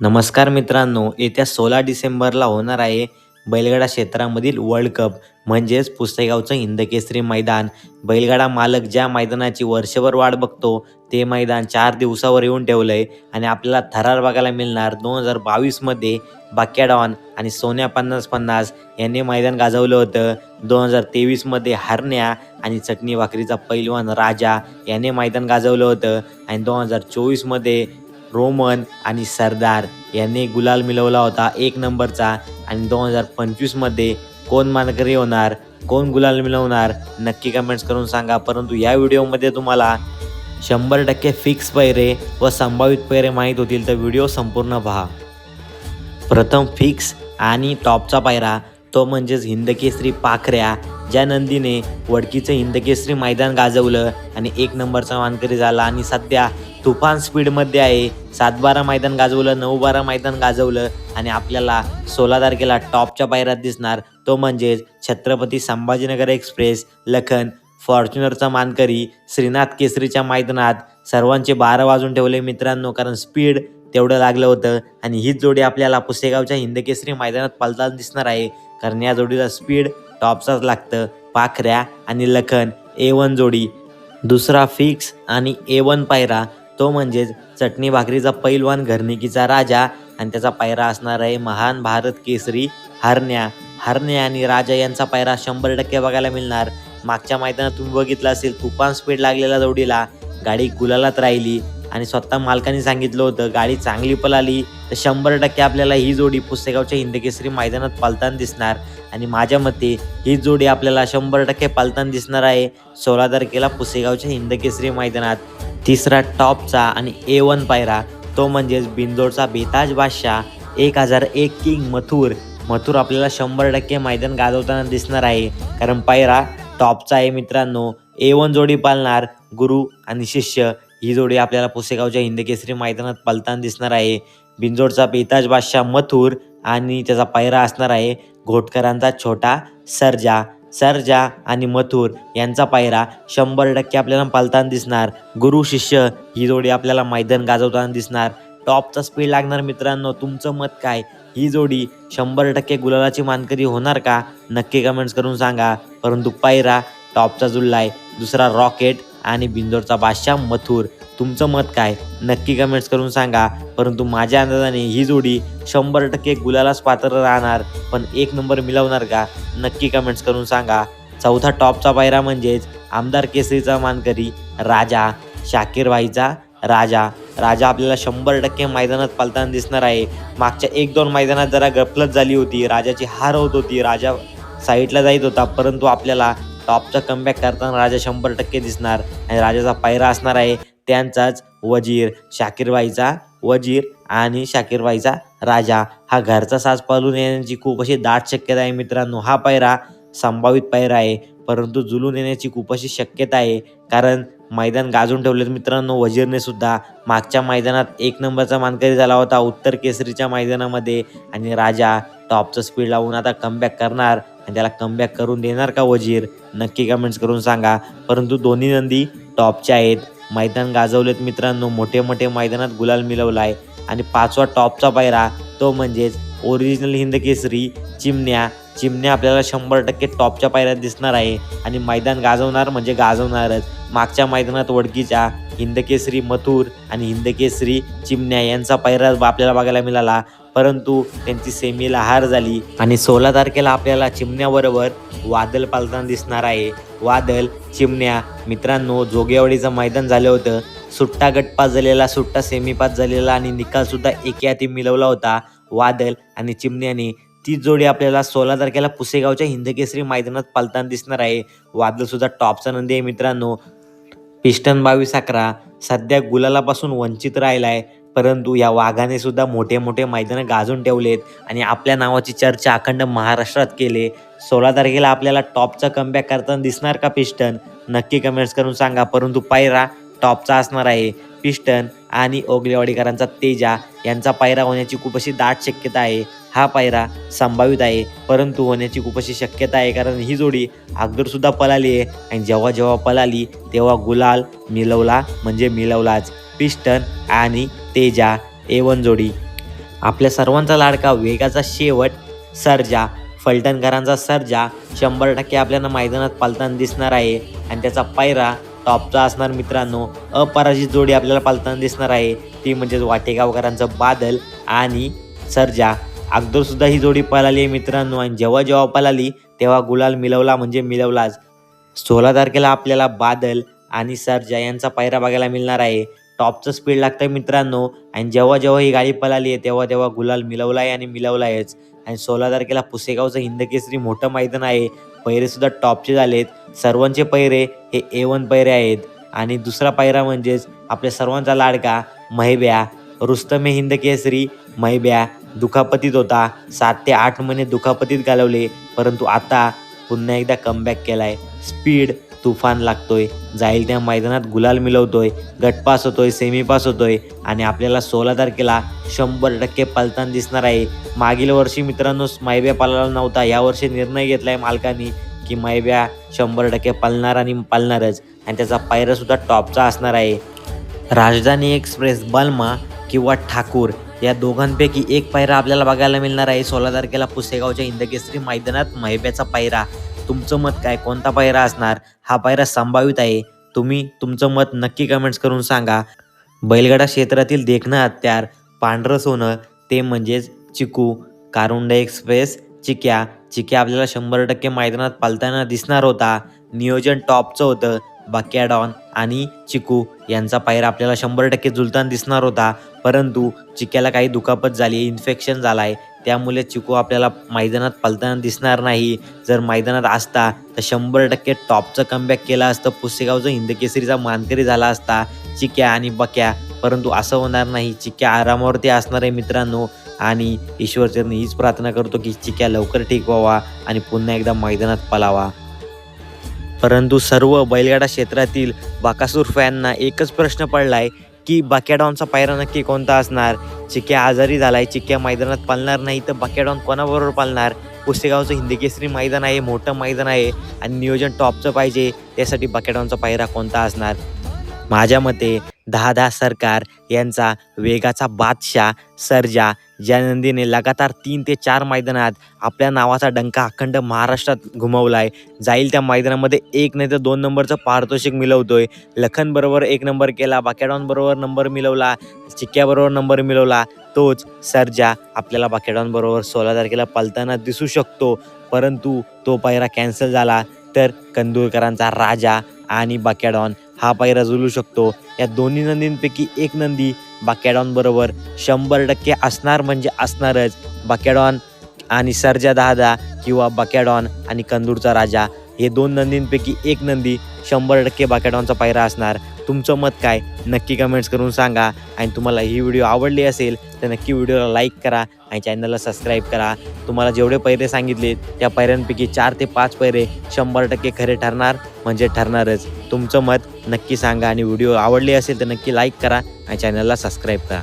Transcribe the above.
नमस्कार मित्रांनो येत्या सोळा डिसेंबरला होणार आहे बैलगाडा क्षेत्रामधील वर्ल्ड कप म्हणजेच पुसेगावचं हिंदकेसरी मैदान. बैलगाडा मालक ज्या मैदानाची वर्षभर वाट बघतो ते मैदान चार दिवसावर येऊन ठेवलं आहे आणि आपल्याला थरार बघायला मिळणार दोन हजार बावीसमध्ये बाक्या डॉन आणि सोन्या पन्नास पन्नास यांनी मैदान गाजवलं होतं. दोन हजार तेवीसमध्ये हरण्या आणि चटणी भाकरीचा पैलवान राजा याने मैदान गाजवलं होतं आणि दोन हजार चोवीसमध्ये रोमन आणि सरदार यांनी गुलाल मिळवला होता एक नंबरचा. आणि दोन हजार पंचवीसमध्ये कोण मानकरी होणार कोण गुलाल मिळवणार नक्की कमेंट्स करून सांगा. परंतु या व्हिडिओमध्ये तुम्हाला शंभर टक्के फिक्स पैरे व संभावित पैरे माहीत होतील तर व्हिडिओ संपूर्ण पहा. प्रथम फिक्स आणि टॉपचा पायरा तो म्हणजेच हिंदकेसरी पाखऱ्या ज्या नंदीने वडकीचं हिंदकेसरी मैदान गाजवलं आणि एक नंबरचा मानकरी झाला. आणि सध्या तुफान स्पीडमध्ये आहे. सात बारा मैदान गाजवलं नऊ बारा मैदान गाजवलं आणि आपल्याला सोळा तारखेला टॉपच्या पायऱ्यात दिसणार. तो म्हणजेच छत्रपती संभाजीनगर एक्सप्रेस लखन फॉर्च्युनरचा मानकरी श्रीनाथ केसरीच्या मैदानात सर्वांचे बारा वाजून ठेवले मित्रांनो कारण स्पीड तेवढं लागलं होतं. आणि हीच जोडी आपल्याला पुसेगावच्या हिंदकेसरी मैदानात पलताना दिसणार आहे. कारण या जोडीला स्पीड टॉपचाच लागतं. पाखऱ्या आणि लखन ए वन जोडी. दुसरा फिक्स आणि ए वन पायरा. तो म्हणजेच चटणी भाकरीचा पैलवान घरनिकीचा राजा आणि त्याचा पायरा असणार आहे महान भारत केसरी हरण्या. हरण्या आणि राजा यांचा पायरा शंभर टक्के बघायला मिळणार. मागच्या मैदानात तुम्ही बघितलं असेल तुफान स्पीड लागलेला जोडीला. गाडी गुलालात राहिली आणि स्वतः मालकाने सांगितलं होतं गाडी चांगली पलाली तर शंभर टक्के आपल्याला ही जोडी पुसेगावच्या हिंदकेसरी मैदानात पालताना दिसणार. आणि माझ्या मते ही जोडी आपल्याला शंभर टक्के पालताना दिसणार आहे सोळा तारखेला पुसेगावच्या हिंदकेसरी मैदानात. तिसरा टॉपचा आणि ए वन पायरा तो म्हणजेच बिंदोडचा बेताज बादशाह एक हजार एक किंग मथुर. मथुर आपल्याला शंभर टक्के मैदान गाजवताना दिसणार आहे. कारण पायरा टॉपचा आहे मित्रांनो. ए वन जोडी पालणार गुरु आणि शिष्य. ही जोडी आपल्याला पुसेगावच्या हिंदकेसरी मैदानात पलताना दिसणार आहे. बिंजोडचा बेताज बादशाह मथुर आणि त्याचा पायरा असणार आहे. घोटकरांचा छोटा सर्जा. सरजा आणि मथुर यांचा पायरा शंभर टक्के आपल्याला पालताना दिसणार. गुरु शिष्य ही जोडी आपल्याला मैदान गाजवताना दिसणार. टॉपचा स्पीड लागणार मित्रांनो तुमचं मत काय? ही जोडी शंभर टक्के गुलालाची मानकरी होणार का? नक्की कमेंट्स करून सांगा. परंतु पायरा टॉपचा जुल्ला आहे दुसरा रॉकेट आणि बिंदोरचा बादशाह मथुर. तुमचं मत काय? नक्की कमेंट्स करून सांगा. परंतु माझ्या अंदाजाने ही जोडी शंभर टक्के गुलालाच पात्र राहणार. पण एक नंबर मिळवणार का? नक्की कमेंट्स करून सांगा. चौथा टॉपचा पायरा म्हणजेच आमदार केसरीचा मानकरी राजा शाकीर भाईचा राजा. राजा आपल्याला शंभर टक्के मैदानात पालताना दिसणार आहे. मागच्या एक दोन मैदानात जरा गफलत झाली होती. राजाची हार होत होती. राजा साईडला जाईत होता. परंतु आपल्याला टॉपचा कमबॅक करताना राजा शंभर टक्के दिसणार आणि राजाचा पायरा असणार आहे त्यांचाच वजीर. शाकीरबाईचा वजीर आणि शाकीरबाईचा राजा. हा घरचा साज पालून येण्याची खूप अशी दाट शक्यता आहे मित्रांनो. हा पायरा संभावित पायरा आहे परंतु जुलून येण्याची खूप अशी शक्यता आहे कारण मैदान गाजून ठेवलेत मित्रांनो. वजीरने सुद्धा मागच्या मैदानात एक नंबरचा मानकरी झाला होता उत्तर केसरीच्या मैदानामध्ये. आणि राजा टॉपचं स्पीड लावून आता कमबॅक करणार. आणि त्याला कमबॅक करून देणार का वजीर? नक्की कमेंट्स करून सांगा. परंतु दोन्ही नंदी टॉपच्या आहेत. मैदान गाजवलेत मित्रांनो. मोठे मोठे मैदानात गुलाल मिळवला आहे. आणि पाचवा टॉपचा पायरा तो म्हणजेच ओरिजिनल हिंद केसरी चिमण्या. चिमण्या आपल्याला शंभर टक्के टॉपच्या पायऱ्यात दिसणार आहे. आणि मैदान गाजवणार म्हणजे गाजवणारच. मागच्या मैदानात वडकीच्या हिंदकेसरी मथुर आणि हिंदकेसरी चिमण्या यांचा पायरा आपल्याला बघायला मिळाला. परंतु त्यांची सेमीला हार झाली. आणि सोळा तारखेला आपल्याला चिमण्याबरोबर वादल पालताना दिसणार आहे. वादल चिमण्या मित्रांनो जोगेवाडीचं मैदान झालं होतं. सुट्टा गटपास झालेला सुट्टा सेमी पास झालेला आणि निकाल सुद्धा एके हाती मिळवला होता. वादल आणि चिमण्याने ती जोडी आपल्याला सोळा तारखेला पुसेगावच्या हिंदकेसरी मैदानात पालताना दिसणार आहे. वादल सुद्धा टॉपचा नंदी आहे मित्रांनो. पिस्टन बावीस अकरा सध्या गुलालापासून वंचित राहिला आहे परंतु या वाघाने सुद्धा मोठे मोठे मैदानं गाजून ठेवलेत आणि आपल्या नावाची चर्चा अखंड महाराष्ट्रात केले. सोळा तारखेला आपल्याला टॉपचा कमबॅक करताना दिसणार का पिस्टन? नक्की कमेंट्स करून सांगा. परंतु पायरा टॉपचा असणार आहे. पिस्टन आणि ओगलेवाडीकरांचा तेजा यांचा पायरा होण्याची खूप अशी दाट शक्यता आहे. हा पायरा संभावित आहे. परंतु होण्याची खूप अशी शक्यता आहे कारण ही जोडी अगोदर सुद्धा पळाली आहे आणि जेव्हा जेव्हा पळाली तेव्हा गुलाल मिलवला म्हणजे मिलवलाच पिस्टन आणि तेजा ए वन जोडी आपल्या सर्वांचा लाडका वेगाचा शेवट सर्जा. फलटणकरांचा सर्जा. शंभर टक्के आपल्याला मैदानात पालताना दिसणार आहे. आणि त्याचा पायरा टॉपचा असणार मित्रांनो. अपराजित जोडी आपल्याला पालताना दिसणार आहे. ती म्हणजेच वाटेगावकरांचं बादल आणि सर्जा. अगोदरसुद्धा ही जोडी पळाली आहे मित्रांनो. आणि जेव्हा जेव्हा पळाली तेव्हा गुलाल मिळवला म्हणजे मिळवलाच सोळा तारखेला आपल्याला बादल आणि सर्जा यांचा पायरा बघायला मिळणार आहे. टॉपचं स्पीड लागतं मित्रांनो. आणि जेव्हा जेव्हा ही गाडी पळाली आहे तेव्हा तेव्हा गुलाल मिळवला आहे आणि मिळवला आहेच आणि सोळा तारखेला पुसेगावचं हिंदकेसरी मोठं मैदान आहे. पैरे सुद्धा टॉपचे झालेत. सर्वांचे पैरे हे ए वन पैरे आहेत. आणि दुसरा पायरा म्हणजेच आपल्या सर्वांचा लाडका महिब्या. रुस्तमे हिंद केसरी महिब्या दुखापतीत होता. सात ते आठ महिने दुखापतीत घालवले. परंतु आता पुन्हा एकदा कमबॅक केलाय. स्पीड तुफान लागतोय. जाईल त्या मैदानात गुलाल मिळवतोय गटपास होतोय सेमी पास होतोय आणि आपल्याला सोळा तारखेला शंभर टक्के पलताना दिसणार आहे. मागील वर्षी मित्रांनो मायब्या पाळला नव्हता. यावर्षी निर्णय घेतलाय मालकांनी की मैब्या शंभर टक्के पालणार आणि पालणारच आणि त्याचा पायरासुद्धा टॉपचा असणार आहे. राजधानी एक्सप्रेस बल्मा किंवा ठाकूर या दोघांपैकी एक पायरा आपल्याला बघायला मिळणार आहे. सोळा तारखेला पुसेगावच्या इंदकेसरी मैदानात महिब्याचा पायरा. तुमचं मत काय? कोणता पायरा असणार? हा पायरा संभावित आहे. तुम्ही तुमचं मत नक्की कमेंट्स करून सांगा. बैलगाडा क्षेत्रातील देखणं हत्यार पांढरं सोनं ते म्हणजेच चिकू. कारुंडा एक्सप्रेस चिक्या. चिक्या आपल्याला शंभर टक्के मैदानात पालताना दिसणार होता. नियोजन टॉपचं होतं. बकॅडॉन आणि चिकू यांचा पायरा आपल्याला शंभर टक्के जुलताना दिसणार होता. परंतु चिक्याला काही दुखापत झाली इन्फेक्शन झालं आहे त्यामुळे चिकू आपल्याला मैदानात पलताना दिसणार नाही. जर मैदानात असता तर शंभर टक्के टॉपचं कमबॅक केलं असतं. पुसेगावचं हिंदकेसरीचा मानकरी झाला असता चिक्या आणि बक्या. परंतु असं होणार नाही. चिक्या आरामावरती असणार आहे मित्रांनो. आणि ईश्वरचरणी हीच प्रार्थना करतो की चिक्या लवकर ठीक व्हावा आणि पुन्हा एकदा मैदानात पलावा. परंतु सर्व बैलगाडा क्षेत्रातील बाकासूर फॅनना एकच प्रश्न पडलाय. की बकॅडॉनचा पायरा नक्की कोणता असणार? चिक्या आजारी झालाय चिक्या मैदानात पालणार नाही तर बकॅडॉन कोणाबरोबर पालणार? पुसेगावचं हिंदकेसरी मैदान आहे मोठं मैदान आहे आणि नियोजन टॉपचं पाहिजे त्यासाठी बकॅडॉनचा पायरा कोणता असणार? माझ्या मते दहा दहा सरकार यांचा वेगाचा बादशाह सर्जा ज्या नंदीने लगातार तीन ते चार मैदानात आपल्या नावाचा डंका अखंड महाराष्ट्रात घुमवलाय. जाईल त्या मैदानामध्ये एक नाही तर दोन नंबरचं पारितोषिक मिळवतोय. लखनबरोबर एक नंबर केला बाकेडॉनबरोबर नंबर मिळवला चिक्क्याबरोबर नंबर मिळवला तोच सर्जा आपल्याला बाकेडॉनबरोबर सोळा तारखेला पलताना दिसू शकतो. परंतु तो पायरा कॅन्सल झाला तर कंदूरकरांचा राजा आणि बाकेडॉन हा पायरा जुलू शकतो. या दोन्ही नंदींपैकी एक नंदी बकॅडॉन बरोबर शंभर टक्के असणार म्हणजे असणारच. बकॅडॉन आणि सर्जा दहा किंवा बकॅडॉन आणि कंदूरचा राजा हे दोन नंदींपैकी एक नंदी शंभर टक्के बाकेटॉनचा पायरा असणार. तुमचं मत काय? नक्की कमेंट्स करून सांगा. आणि तुम्हाला ही व्हिडिओ आवडली असेल तर नक्की व्हिडिओला लाईक करा आणि चॅनलला सबस्क्राईब करा. तुम्हाला जेवढे पैरे सांगितले त्या पैऱ्यांपैकी चार ते पाच पैरे शंभर टक्के खरे ठरणार म्हणजे ठरणारच. तुमचं मत नक्की सांगा. आणि व्हिडिओ आवडली असेल तर नक्की लाईक करा आणि चॅनलला सबस्क्राईब करा.